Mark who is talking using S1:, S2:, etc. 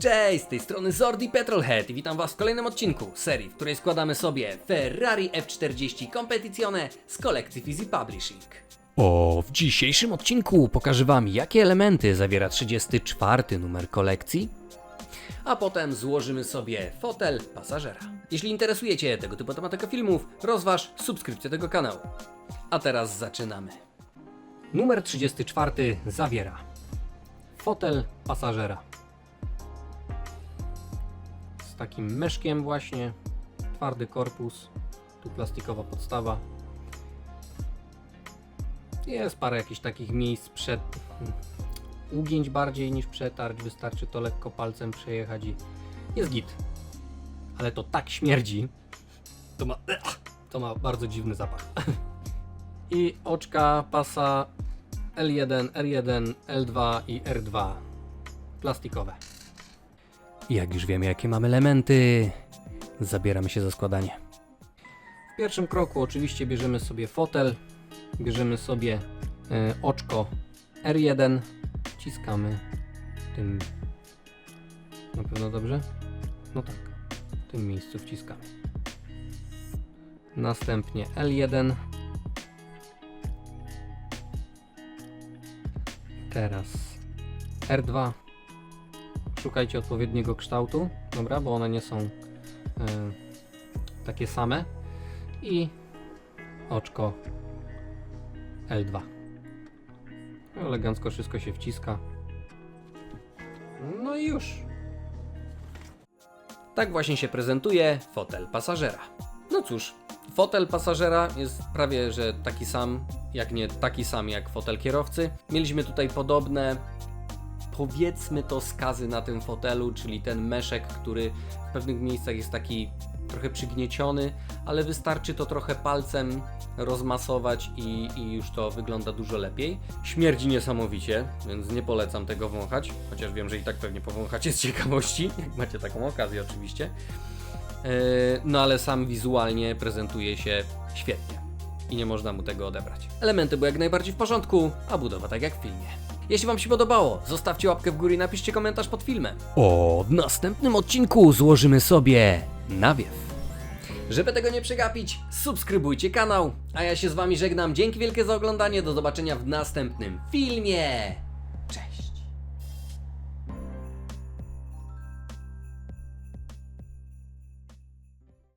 S1: Cześć, z tej strony Zordi Petrolhead i witam Was w kolejnym odcinku serii, w której składamy sobie Ferrari F40 Competizione z kolekcji Fizi Publishing. O, w dzisiejszym odcinku pokażę Wam, jakie elementy zawiera 34 numer kolekcji, a potem złożymy sobie fotel pasażera. Jeśli interesuje Cię tego typu tematyka filmów, rozważ subskrypcję tego kanału. A teraz zaczynamy. Numer 34 zawiera fotel pasażera takim meszkiem właśnie, twardy korpus, tu plastikowa podstawa. Jest parę jakichś takich miejsc przed ugięć bardziej niż przetarć, wystarczy to lekko palcem przejechać i jest git. Ale to tak śmierdzi, to ma, to ma bardzo dziwny zapach. I oczka pasa L1, R1, L2 i R2 plastikowe. Jak już wiemy, jakie mamy elementy, zabieramy się za składanie. W pierwszym kroku oczywiście bierzemy sobie fotel, bierzemy sobie e, oczko R1, wciskamy tym. Na pewno dobrze? No tak, w tym miejscu wciskamy. Następnie L1. Teraz R2 szukajcie odpowiedniego kształtu, dobra, bo one nie są e, takie same. I oczko L2. Elegancko wszystko się wciska. No i już. Tak właśnie się prezentuje fotel pasażera. No cóż, fotel pasażera jest prawie że taki sam, jak nie taki sam jak fotel kierowcy. Mieliśmy tutaj podobne powiedzmy to skazy na tym fotelu, czyli ten meszek, który w pewnych miejscach jest taki trochę przygnieciony, ale wystarczy to trochę palcem rozmasować i, i już to wygląda dużo lepiej. Śmierdzi niesamowicie, więc nie polecam tego wąchać, chociaż wiem, że i tak pewnie powąchacie z ciekawości, jak macie taką okazję oczywiście. Yy, no ale sam wizualnie prezentuje się świetnie i nie można mu tego odebrać. Elementy były jak najbardziej w porządku, a budowa tak jak w filmie. Jeśli Wam się podobało, zostawcie łapkę w górę i napiszcie komentarz pod filmem. O, w następnym odcinku złożymy sobie nawiew. Żeby tego nie przegapić, subskrybujcie kanał, a ja się z Wami żegnam. Dzięki wielkie za oglądanie, do zobaczenia w następnym filmie.